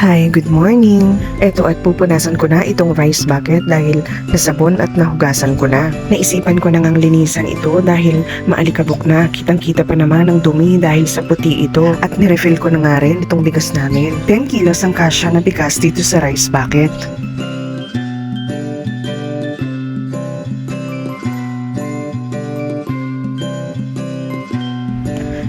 Hi, good morning. Eto at pupunasan ko na itong rice bucket dahil nasabon at nahugasan ko na. Naisipan ko na ngang linisan ito dahil maalikabok na. Kitang-kita pa naman ang dumi dahil sa puti ito. At nirefill ko na nga rin itong bigas namin. 10 kilos ang kasya na bigas dito sa rice bucket.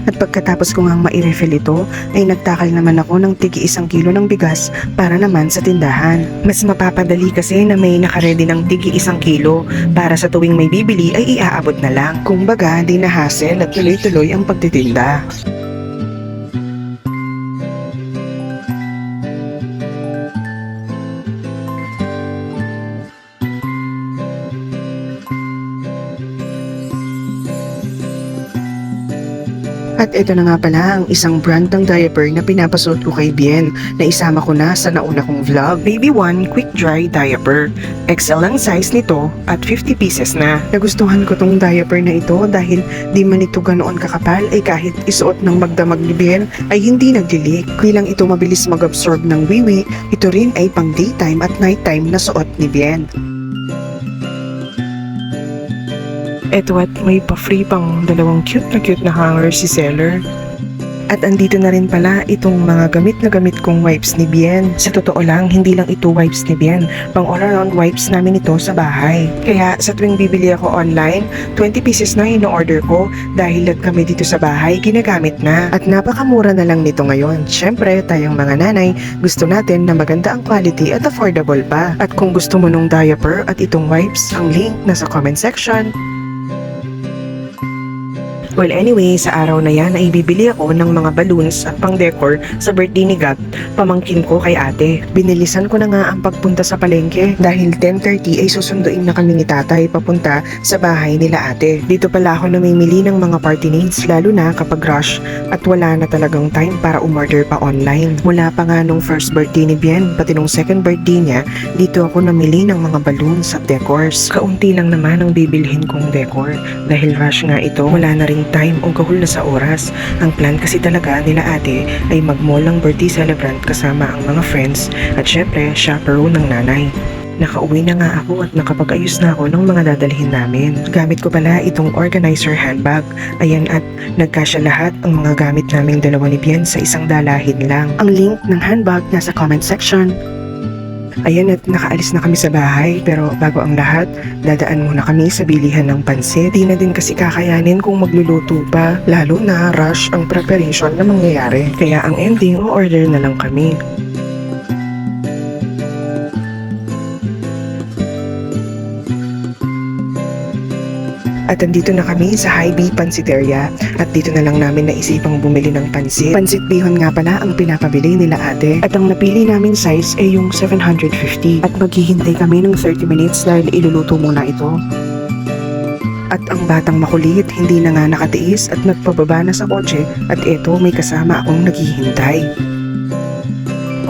At pagkatapos ko ngang mai-refill ito, ay nagtakal naman ako ng tigi isang kilo ng bigas para naman sa tindahan. Mas mapapadali kasi na may nakaredy ng tigi isang kilo para sa tuwing may bibili ay iaabot na lang. Kung baga, di na hassle at tuloy-tuloy ang pagtitinda. At ito na nga pala ang isang brand ng diaper na pinapasuot ko kay Bien na isama ko na sa nauna kong vlog. Baby One Quick Dry Diaper. XL ang size nito at 50 pieces na. Nagustuhan ko tong diaper na ito dahil di man ito ganoon kakapal ay kahit isuot ng magdamag ni Bien ay hindi naglilik. Bilang ito mabilis mag-absorb ng wiwi, ito rin ay pang daytime at nighttime na suot ni Bien. Eto at may pa-free pang dalawang cute na cute na hanger si seller. At andito na rin pala itong mga gamit na gamit kong wipes ni Bien. Sa totoo lang, hindi lang ito wipes ni Bien. Pang all-around wipes namin ito sa bahay. Kaya sa tuwing bibili ako online, 20 pieces na ino-order ko dahil lag kami dito sa bahay, ginagamit na. At napakamura na lang nito ngayon. Siyempre, tayong mga nanay, gusto natin na maganda ang quality at affordable pa. At kung gusto mo nung diaper at itong wipes, ang link nasa comment section. Well anyway, sa araw na yan ay bibili ako ng mga balloons at pang-decor sa birthday ni Gab, pamangkin ko kay ate. Binilisan ko na nga ang pagpunta sa palengke dahil 10.30 ay susunduin na kami ni tatay papunta sa bahay nila ate. Dito pala ako namimili ng mga party needs lalo na kapag rush at wala na talagang time para umorder pa online. Mula pa nga nung first birthday ni Bien, pati nung second birthday niya, dito ako namili ng mga balloons at decors. Kaunti lang naman ang bibilhin kong decor dahil rush nga ito, wala na ring time o gahol na sa oras. Ang plan kasi talaga nila ate ay mag-mall ng birthday celebrant kasama ang mga friends at syempre chaperone ng nanay. Nakauwi na nga ako at nakapag-ayos na ako ng mga dadalhin namin. Gamit ko pala itong organizer handbag. Ayan at nagkasya lahat ang mga gamit naming dalawa ni Bien sa isang dalahin lang. Ang link ng handbag nasa comment section. Ayan at nakaalis na kami sa bahay pero bago ang lahat, dadaan muna kami sa bilihan ng pansit. Di na din kasi kakayanin kung magluluto pa, lalo na rush ang preparation na mangyayari. Kaya ang ending, o-order na lang kami. At andito na kami sa High B Pansiteria at dito na lang namin naisipang bumili ng pansit. Pansit bihon nga pala ang pinapabili nila ate at ang napili naming size ay yung 750 at maghihintay kami ng 30 minutes dahil iluluto muna ito. At ang batang makulit hindi na nga nakatiis at nagpababa na sa kotse at eto may kasama akong naghihintay.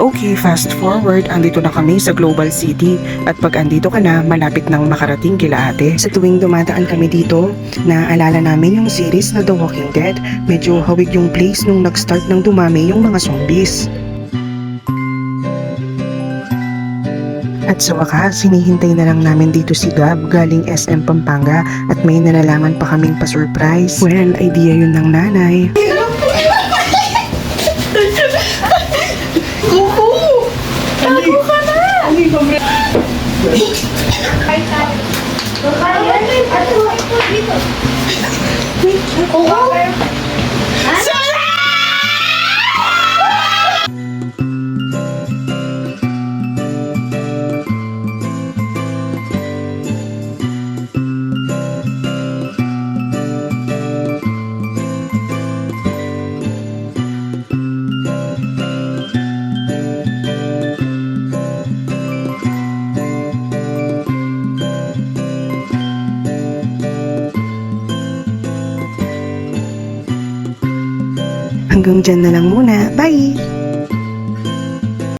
Okay, fast forward, andito na kami sa Global City at pag andito ka na, malapit nang makarating kila ate. Sa tuwing dumadaan kami dito, naaalala namin yung series na The Walking Dead. Medyo hawig yung place nung nag-start ng dumami yung mga zombies. At sa wakas, hinihintay na lang namin dito si Gab galing SM Pampanga at may nalalaman pa kaming pa-surprise. Well, idea yun ng nanay. Ого! Hanggang dyan na lang muna. Bye!